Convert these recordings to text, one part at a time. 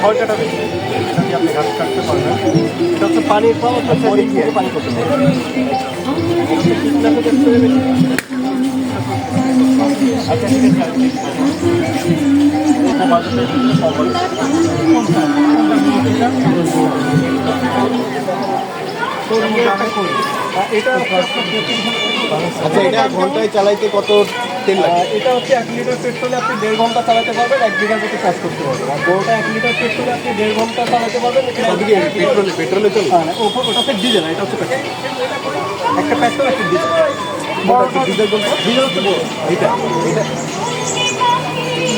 খড়কাটা বেশি এটা দিয়ে কাটতে পারবেন এটা হচ্ছে পানির হচ্ছে বডি থেকে পানি করতে পারবেন আচ্ছা এটা আচ্ছা এটা ঘন্টায় চালাইতে কত তেল লাগে? এটা হচ্ছে এক লিটার পেট্রোলে আপনি দেড় ঘণ্টা চালাতে পারবেন এক বিঘা মতো চাষ করতে পারবেন। আর গরুটা এক লিটার পেট্রোলে আপনি দেড় ঘণ্টা চালাতে পারবেন এটা পেট্রোলে পেট্রোলে চলবে হ্যাঁ, ওপর ওটা হচ্ছে ডিজেল এটা হচ্ছে পেট্রোল একটা পেট্রোল একটা ডিজেল ডিজেল ডিজেল হচ্ছে বড়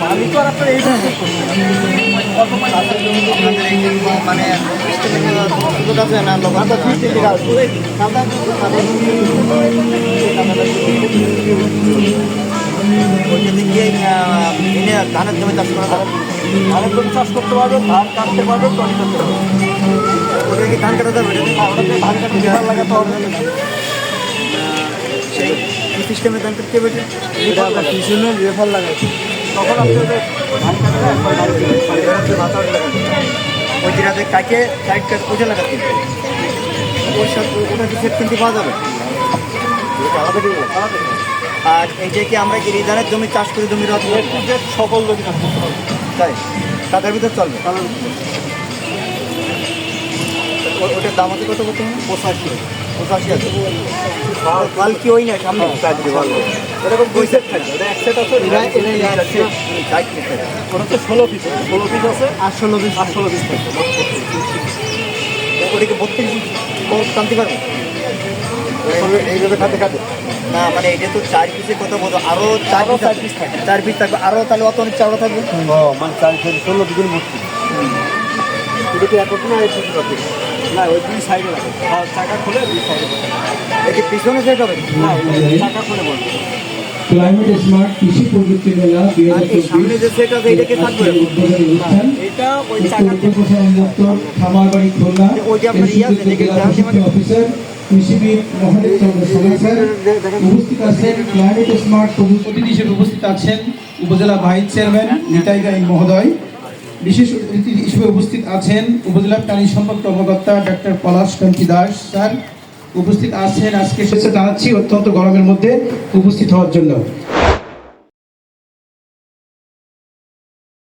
পানি তো আর আপনার এই মানে সুযোগ আছে না ধানের জমি চাষ করা ধানের জমি চাষ করতে পারবেন ধান কাটতে পারবেন টনি করতে পারবেন ওটা কি ধান কাটা যাবে। ধান লাগাতে হবে সেই সিস্টেমে ধান কাটতে হবে এটা পিছনে রেফার লাগাই তখন আপনি ওদের ধান একবার। ওই যেটাতে কাকে সাইড কাট ওটা লাগাতে হবে। ওর সাথে ওটা কি সেট কিনতে পাওয়া যাবে। আর এইটা কি আমরা কি ধানের জমি চাষ করে জমি A সকল জমি চাষ করতে পারবেন তাই? তাদের ভিতর চলবে? কারণ ওটার দাম আছে কত কত পঁচাশি। পঁচাশি আছে কাল কি ওই না সামনে এরকম দুই সেট থাকবে এটা এক সেট আছে এরা এটা এরা এটা যাচ্ছে ষাট মিটার ওটা হচ্ছে ষোলো পিস ষোলো পিস আছে আর ষোলো পিস আর ষোলো পিস থাকবে ওটাকে বত্রিশ টানতে পারব এইভাবে খাতে খাতে না মানে এটা তো চার পিসে বলতো আরও চার পিস চার পিস থাকবে। চার পিস থাকবে আরও তাহলে অত অনেক চারও থাকবে মানে চার থেকে ষোলো দুদিন ভর্তি এটা কি না এক রাখবে না ওই দুই সাইডে লাগে চাকা খুলে দুই সাইডে এটি পিছনে সেট হবে? না চাকা খুলে বলবে ক্লাইমেট স্মার্ট কৃষি প্রযুক্তি মেলা দুই হাজার ইয়ে অফিসার কৃষিবিদ মহাদেব চন্দ্র সরেন স্যার উপস্থিত আছেন ক্লাইমেট স্মার্ট অতিথি হিসেবে উপস্থিত আছেন উপজেলা ভাইস চেয়ারম্যান নিতাই গাই মহোদয়। বিশেষ অতিথি হিসেবে উপস্থিত আছেন উপজেলা প্রাণী সম্পদ কর্মকর্তা ডাক্তার পলাশ কান্তি দাস, স্যার। উপস্থিত আছেন, আজকে জানাচ্ছি অত্যন্ত গরমের মধ্যে উপস্থিত হওয়ার জন্য।